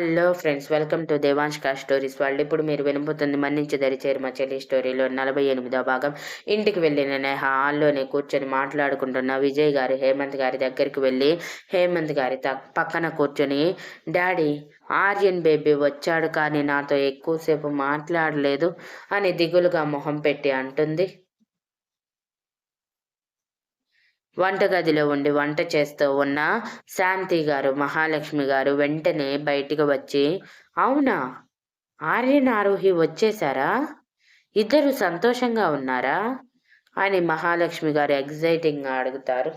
Hello friends welcome to Devansh కా stories వాళ్ళు ఇప్పుడు మీరు వినబోతుంది మన్నించి దరిచేరు మా చెల్లి స్టోరీలో నలభై ఎనిమిదో భాగం. ఇంటికి వెళ్ళిన నేహ హాల్లోనే కూర్చొని మాట్లాడుకుంటున్న విజయ్ గారు హేమంత్ గారి దగ్గరికి వెళ్ళి హేమంత్ గారి పక్కన కూర్చొని డాడీ ఆర్యన్ బేబీ వచ్చాడు కానీ నాతో ఎక్కువసేపు మాట్లాడలేదు అని దిగులుగా మొహం పెట్టి అంటుంది. వంటగదిలో ఉండి వంట చేస్తూ ఉన్న శాంతి గారు మహాలక్ష్మి గారు వెంటనే బయటికి వచ్చి అవునా? ఆర్యన్ ఆరోహి వచ్చేసారా ఇద్దరు సంతోషంగా ఉన్నారా? అని మహాలక్ష్మి గారు ఎగ్జైటింగ్గా అడుగుతారు.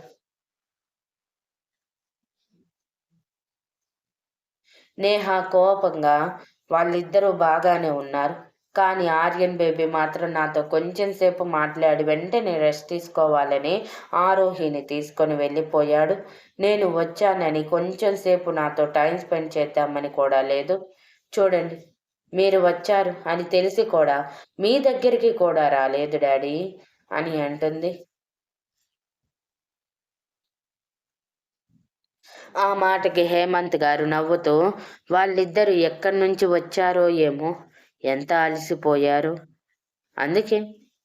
నేహ కోపంగా వాళ్ళిద్దరూ బాగానే ఉన్నారు. కానీ ఆర్యన్ బేబీ మాత్రం నాతో కొంచెం సేపు మాట్లాడి వెంటనే రెస్ట్ తీసుకోవాలని ఆరోహిని తీసుకొని వెళ్ళిపోయాడు. నేను వచ్చానని కొంచెం సేపు నాతో టైం స్పెండ్ చేద్దామని కూడా లేదు. చూడండి మీరు వచ్చారు అని తెలిసి కూడా మీ దగ్గరికి కూడా రాలేదు డాడీ అని అంటుంది. ఆ మాటకి హేమంత్ గారు నవ్వుతూ వాళ్ళిద్దరూ ఎక్కడి నుంచి వచ్చారో ఏమో ఎంత అలసిపోయారు? అందుకే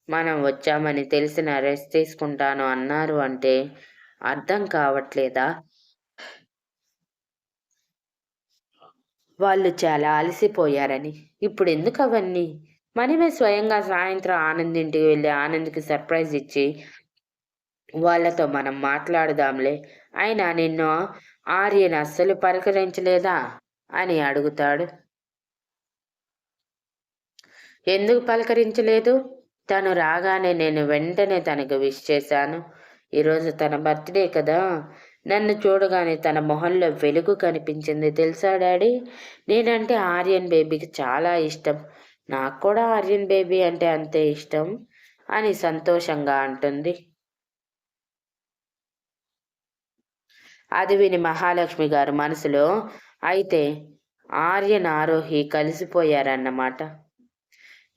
మనం వచ్చామని తెలిసిన రెస్ట్ తీసుకుంటాను అన్నారు అంటే అర్థం కావట్లేదా? వాళ్ళు చాలా అలసిపోయారని. ఇప్పుడు ఎందుకు అవన్నీ? మనమే స్వయంగా సాయంత్రం ఆనంద్ ఇంటికి వెళ్ళి ఆనంద్కి సర్ప్రైజ్ ఇచ్చి వాళ్ళతో మనం మాట్లాడదాంలే. అయినా నిన్ను ఆర్యన్ అస్సలు పలకరించలేదా? అని అడుగుతాడు. ఎందుకు పలకరించలేదు? తను రాగానే నేను వెంటనే తనకు విష్ చేశాను. ఈరోజు తన బర్త్డే కదా. నన్ను చూడగానే తన మొహంలో వెలుగు కనిపించింది. తెలుసా డాడీ? నేనంటే ఆర్యన్ బేబీకి చాలా ఇష్టం. నాకు కూడా ఆర్యన్ బేబీ అంటే అంతే ఇష్టం అని సంతోషంగా అంటుంది. అది విని మహాలక్ష్మి గారు మనసులో అయితే ఆర్యన్ ఆరోహి కలిసిపోయారన్నమాట.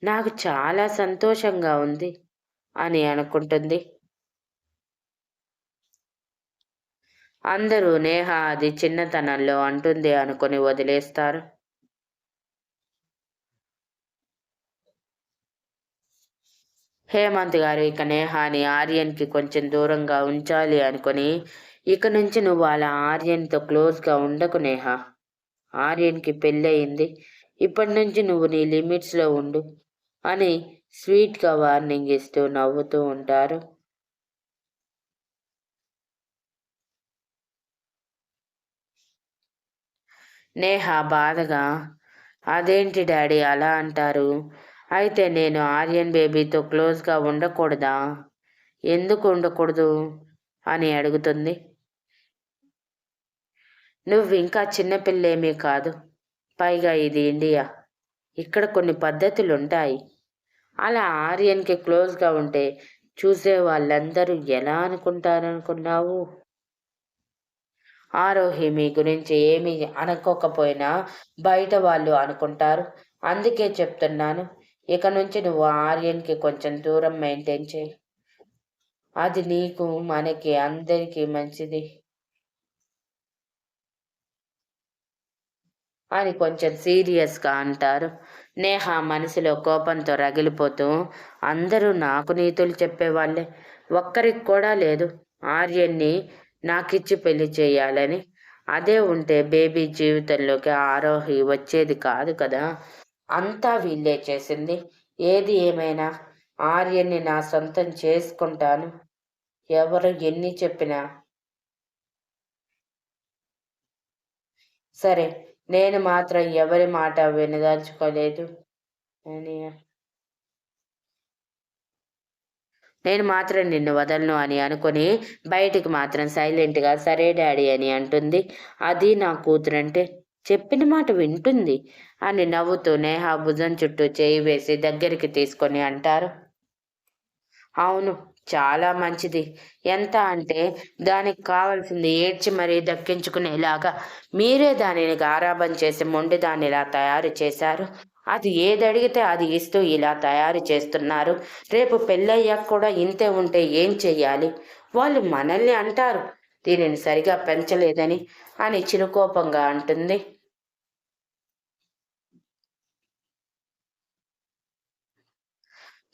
నాకు చాలా సంతోషంగా ఉంది అని అనుకుంటుంది. అందరూ నేహ అది చిన్నతనంలో అంటుంది అనుకుని వదిలేస్తారు. హేమంత్ గారు ఇక నేహాని ఆర్యన్కి కొంచెం దూరంగా ఉంచాలి అనుకుని ఇక నుంచి నువ్వు అలా ఆర్యన్తో క్లోజ్గా ఉండకు నేహ. ఆర్యన్కి పెళ్ళయింది. ఇప్పటి నుంచి నువ్వు నీ లిమిట్స్లో ఉండు. అని స్వీట్గా వార్నింగ్ ఇస్తూ నవ్వుతూ ఉంటారు. నేహ బాధగా అదేంటి డాడీ అలా అంటారు? అయితే నేను ఆర్యన్ బేబీతో క్లోజ్గా ఉండకూడదా? ఎందుకు ఉండకూడదు? అని అడుగుతుంది. నువ్వు ఇంకా చిన్నపిల్లేమీ కాదు. పైగా ఇది ఇండియా. ఇక్కడ కొన్ని పద్ధతులు ఉంటాయి అలా ఆర్యన్కి క్లోజ్గా ఉంటే చూసే వాళ్ళందరూ ఎలా అనుకుంటారనుకున్నావు? ఆరోహి మీ గురించి ఏమీ అనుకోకపోయినా బయట వాళ్ళు అనుకుంటారు. అందుకే చెప్తున్నాను. ఇక నుంచి నువ్వు ఆర్యన్కి కొంచెం దూరం మెయింటైన్ చేయి. అది నీకు మనకి అందరికీ మంచిది. అని కొంచెం సీరియస్గా అంటారు. నేహ మనసులో కోపంతో రగిలిపోతూ అందరూ నాకు నీతులు చెప్పేవాళ్ళే. ఒక్కరికి కూడా లేదు. ఆర్యన్ని నాకిచ్చి పెళ్ళి చేయాలని. అదే ఉంటే బేబీ జీవితంలోకి ఆరోహి వచ్చేది కాదు కదా. అంతా వీళ్ళే చేసింది. ఏది ఏమైనా ఆర్యన్ని నా సొంతం చేసుకుంటాను. ఎవరు ఎన్ని చెప్పినా సరే నేను మాత్రం ఎవరి మాట వినదలుచుకోలేదు. అని నేను మాత్రం నిన్ను వదలను అని అనుకుని బయటికి మాత్రం సైలెంట్గా సరే డాడీ అని అంటుంది. అది నా కూతురంటే చెప్పిన మాట వింటుంది అని నవ్వుతూ నేహా భుజం చుట్టూ చేయి వేసి దగ్గరికి తీసుకొని అంటారు. అవును చాలా మంచిది. ఎంత అంటే దానికి కావలసింది ఏడ్చి మరీ దక్కించుకునేలాగా మీరే దానిని గారాబం చేసి మొండి దాన్ని ఇలా తయారు చేశారు. అది ఏదడిగితే అది ఇస్తూ ఇలా తయారు చేస్తున్నారు. రేపు పెళ్ళయ్యాక కూడా ఇంతే ఉంటే ఏం చెయ్యాలి? వాళ్ళు మనల్ని అంటారు. దీనిని సరిగా పెంచలేదని అని చిరుకోపంగా అంటుంది.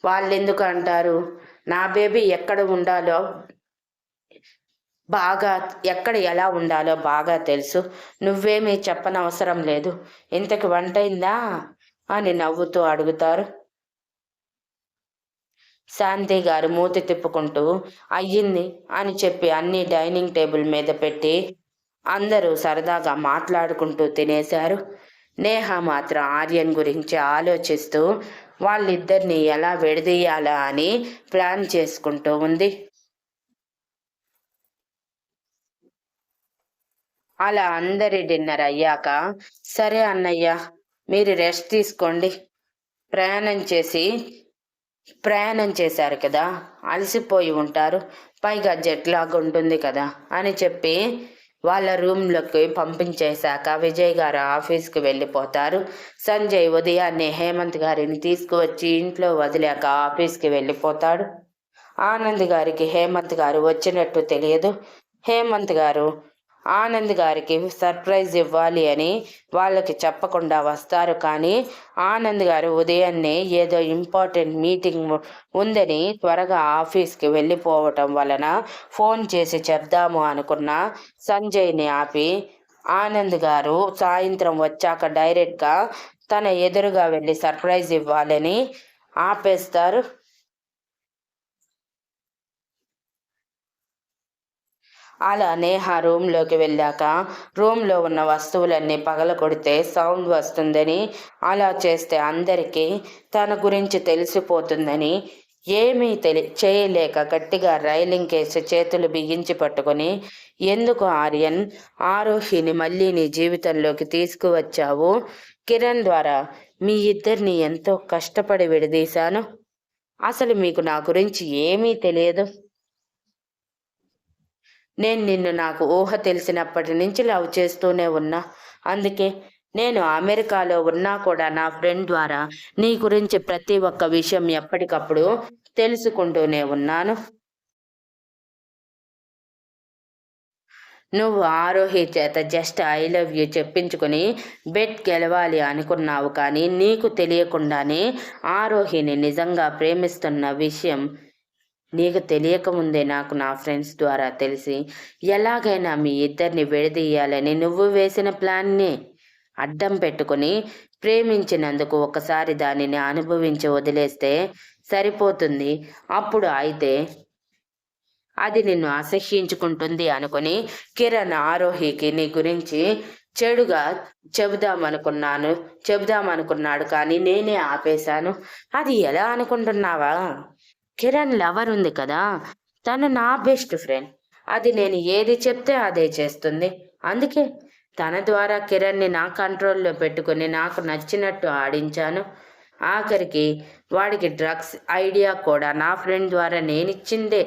వాళ్ళెందుకు అంటారు? నా బేబీ ఎక్కడ ఉండాలో బాగా ఎక్కడ ఎలా ఉండాలో బాగా తెలుసు. నువ్వేమీ చెప్పనవసరం లేదు. ఇంతకు వంటైందా? అని నవ్వుతూ అడుగుతారు. శాంతి గారు మూతి తిప్పుకుంటూ అయ్యింది అని చెప్పి అన్ని డైనింగ్ టేబుల్ మీద పెట్టి అందరూ సరదాగా మాట్లాడుకుంటూ తినేశారు. నేహ మాత్రం ఆర్యన్ గురించి ఆలోచిస్తూ వాళ్ళిద్దరిని ఎలా విడదీయాలా అని ప్లాన్ చేసుకుంటూ ఉంది. అలా అందరి డిన్నర్ అయ్యాక సరే అన్నయ్య మీరు రెస్ట్ తీసుకోండి. ప్రయాణం చేసి ప్రయాణం చేశారు కదా అలసిపోయి ఉంటారు. పైగా జెట్ లాగా ఉంటుంది కదా అని చెప్పి వాళ్ళ రూమ్లోకి పంపించేశాక విజయ్ గారు ఆఫీస్కి వెళ్ళిపోతారు. సంజయ్ ఉదయాన్నే హేమంత్ గారిని తీసుకువచ్చి ఇంట్లో వదిలేక ఆఫీస్కి వెళ్ళిపోతాడు. ఆనంద్ గారికి హేమంత్ గారు వచ్చినట్టు తెలియదు. హేమంత్ గారు ఆనంద్ గారికి సర్ప్రైజ్ ఇవ్వాలి అని వాళ్ళకి చెప్పకుండా వస్తారు. కానీ ఆనంద్ గారు ఉదయాన్నే ఏదో ఇంపార్టెంట్ మీటింగ్ ఉందని త్వరగా ఆఫీస్కి వెళ్ళిపోవటం వలన ఫోన్ చేసి చెప్దాము అనుకున్న సంజయ్ని ఆపి ఆనంద్ గారు సాయంత్రం వచ్చాక డైరెక్ట్గా తన ఎదురుగా వెళ్ళి సర్ప్రైజ్ ఇవ్వాలని ఆపేస్తారు. అలా ఆ రూమ్లోకి వెళ్ళాక రూమ్లో ఉన్న వస్తువులన్నీ పగల కొడితే సౌండ్ వస్తుందని అలా చేస్తే అందరికీ తన గురించి తెలిసిపోతుందని ఏమీ తెలి చేయలేక గట్టిగా రైలింగ్ కేసి చేతులు బిగించి పట్టుకొని ఎందుకు ఆర్యన్ ఆరోహిని మళ్ళీ నీ జీవితంలోకి తీసుకువచ్చావు? కిరణ్ ద్వారా మీ ఇద్దరిని ఎంతో కష్టపడి విడదీశాను. అసలు మీకు నా గురించి ఏమీ తెలియదు. నేను నిన్ను నాకు ఊహ తెలిసినప్పటి నుంచి లవ్ చేస్తూనే ఉన్నా. అందుకే నేను అమెరికాలో ఉన్నా కూడా నా ఫ్రెండ్ ద్వారా నీ గురించి ప్రతి ఒక్క విషయం ఎప్పటికప్పుడు తెలుసుకుంటూనే ఉన్నాను. నువ్వు ఆరోహి చేత జస్ట్ ఐ లవ్ యూ చెప్పించుకుని బెట్ గెలవాలి అనుకున్నావు కానీ నీకు తెలియకుండానే ఆరోహిని నిజంగా ప్రేమిస్తున్న విషయం నీకు తెలియకముందే నాకు నా ఫ్రెండ్స్ ద్వారా తెలిసి ఎలాగైనా మీ ఇద్దరిని విడదీయాలని నువ్వు వేసిన ప్లాన్ని అడ్డం పెట్టుకుని ప్రేమించినందుకు ఒకసారి దానిని అనుభవించి వదిలేస్తే సరిపోతుంది. అప్పుడు అయితే అది నిన్ను అసహ్యించుకుంటుంది అనుకుని కిరణ్ ఆరోహికి నీ గురించి చెడుగా చెబుదామనుకున్నాను చెబుదామనుకున్నాడు కానీ నేనే ఆపేశాను. అది ఎలా అనుకుంటున్నావా? కిరణ్ లవర్ ఉంది కదా తను నా బెస్ట్ ఫ్రెండ్. అది నేను ఏది చెప్తే అదే చేస్తుంది. అందుకే తన ద్వారా కిరణ్ని నా కంట్రోల్లో పెట్టుకుని నాకు నచ్చినట్టు ఆడించాను. ఆఖరికి వాడికి డ్రగ్స్ ఐడియా కూడా నా ఫ్రెండ్ ద్వారా నేనిచ్చిందే.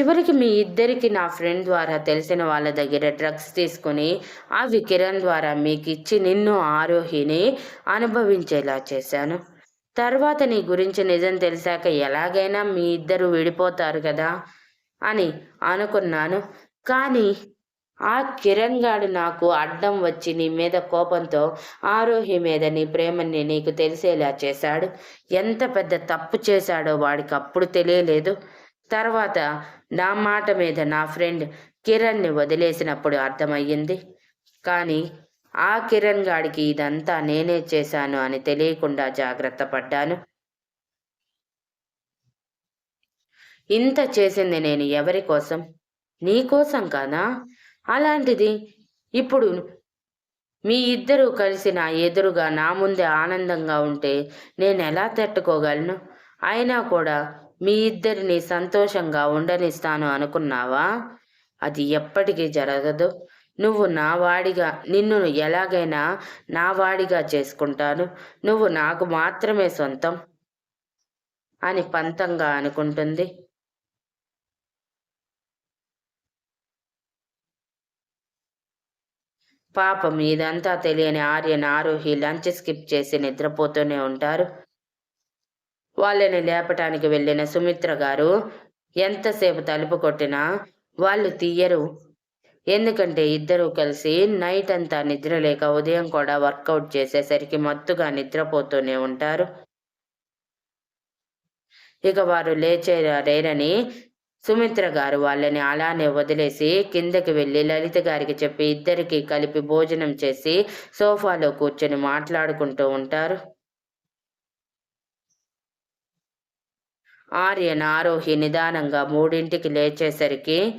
చివరికి మీ ఇద్దరికి నా ఫ్రెండ్ ద్వారా తెలిసిన వాళ్ళ దగ్గర డ్రగ్స్ తీసుకుని అవి కిరణ్ ద్వారా మీకు ఇచ్చి నిన్ను ఆరోహిని అనుభవించేలా చేశాను. తర్వాత నీ గురించి నిజం తెలిసాక ఎలాగైనా మీ ఇద్దరు విడిపోతారు కదా అని అనుకున్నాను. కానీ ఆ కిరణ్ గాడు నాకు అడ్డం వచ్చి నీ మీద కోపంతో ఆరోహి మీద నీ ప్రేమని నీకు తెలిసేలా చేశాడు. ఎంత పెద్ద తప్పు చేశాడో వాడికి అప్పుడు తెలియలేదు. తర్వాత నా మాట మీద నా ఫ్రెండ్ కిరణ్ని వదిలేసినప్పుడు అర్థమయ్యింది. కానీ ఆ కిరణ్ గాడికి ఇదంతా నేనే చేశాను అని తెలియకుండా జాగ్రత్త పడ్డాను. ఇంత చేసింది నేను ఎవరి కోసం? నీ కోసం కాదా అలాంటిది ఇప్పుడు మీ ఇద్దరూ కలిసి నా ఎదురుగా నా ముందే ఆనందంగా ఉంటే నేను ఎలా తట్టుకోగలను? అయినా కూడా మీ ఇద్దరిని సంతోషంగా ఉండనిస్తాను అనుకున్నావా? అది ఎప్పటికీ జరగదు. నువ్వు నా వాడిగా నిన్ను ఎలాగైనా నా వాడిగా చేసుకుంటాను. నువ్వు నాకు మాత్రమే సొంతం అని పంతంగా అనుకుంటుంది. పాపం ఇదంతా తెలియని ఆర్యన్ ఆరోహి లంచ్ స్కిప్ చేసి నిద్రపోతూనే ఉంటారు. వాళ్ళని లేపటానికి వెళ్ళిన సుమిత్ర గారు ఎంతసేపు తలుపు కొట్టినా వాళ్ళు తీయరు. ఎందుకంటే ఇద్దరూ కలిసి నైట్ అంతా నిద్ర లేక ఉదయం కూడా వర్కౌట్ చేసేసరికి మత్తుగా నిద్రపోతూనే ఉంటారు. ఇక వారు లేచేరేరని సుమిత్ర గారు వాళ్ళని అలానే వదిలేసి కిందకి వెళ్ళి లలిత గారికి చెప్పి ఇద్దరికి కలిపి భోజనం చేసి సోఫాలో కూర్చొని మాట్లాడుకుంటూ ఉంటారు. ఆర్యన్ ఆరోహి నిదానంగా మూడింటికి లేచేసరికి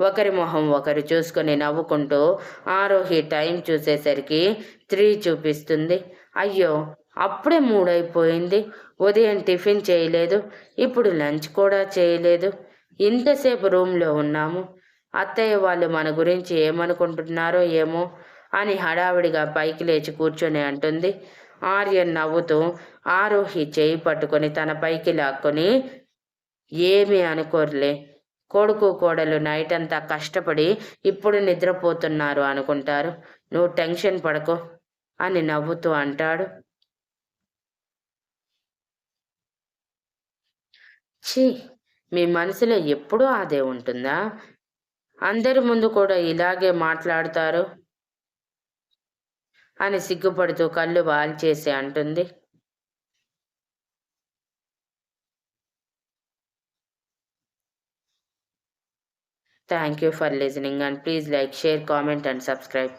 ఒకరి మొహం ఒకరు చూసుకొని నవ్వుకుంటూ ఆరోహి టైం చూసేసరికి త్రీ చూపిస్తుంది. అయ్యో అప్పుడే మూడైపోయింది. ఉదయం టిఫిన్ చేయలేదు. ఇప్పుడు లంచ్ కూడా చేయలేదు. ఇంతసేపు రూమ్లో ఉన్నాము. అత్తయ్య వాళ్ళు మన గురించి ఏమనుకుంటున్నారో ఏమో అని హడావిడిగా పైకి లేచి కూర్చొని అంటుంది. ఆర్యన్ నవ్వుతూ ఆరోహి చేయి పట్టుకొని తన పైకి లాక్కొని ఏమీ అనుకోరులే. కొడుకు కోడలు నైట్ అంతా కష్టపడి ఇప్పుడు నిద్రపోతున్నారు అనుకుంటారు. నువ్వు టెన్షన్ పడకో అని నవ్వుతూ అంటాడు. ఛీ! మీ మనసులో ఎప్పుడూ అదే ఉంటుందా? అందరి ముందు కూడా ఇలాగే మాట్లాడతారు. అని సిగ్గుపడుతూ కళ్ళు వాల్చేసి అంటుంది. Thank you for listening and please like share comment and subscribe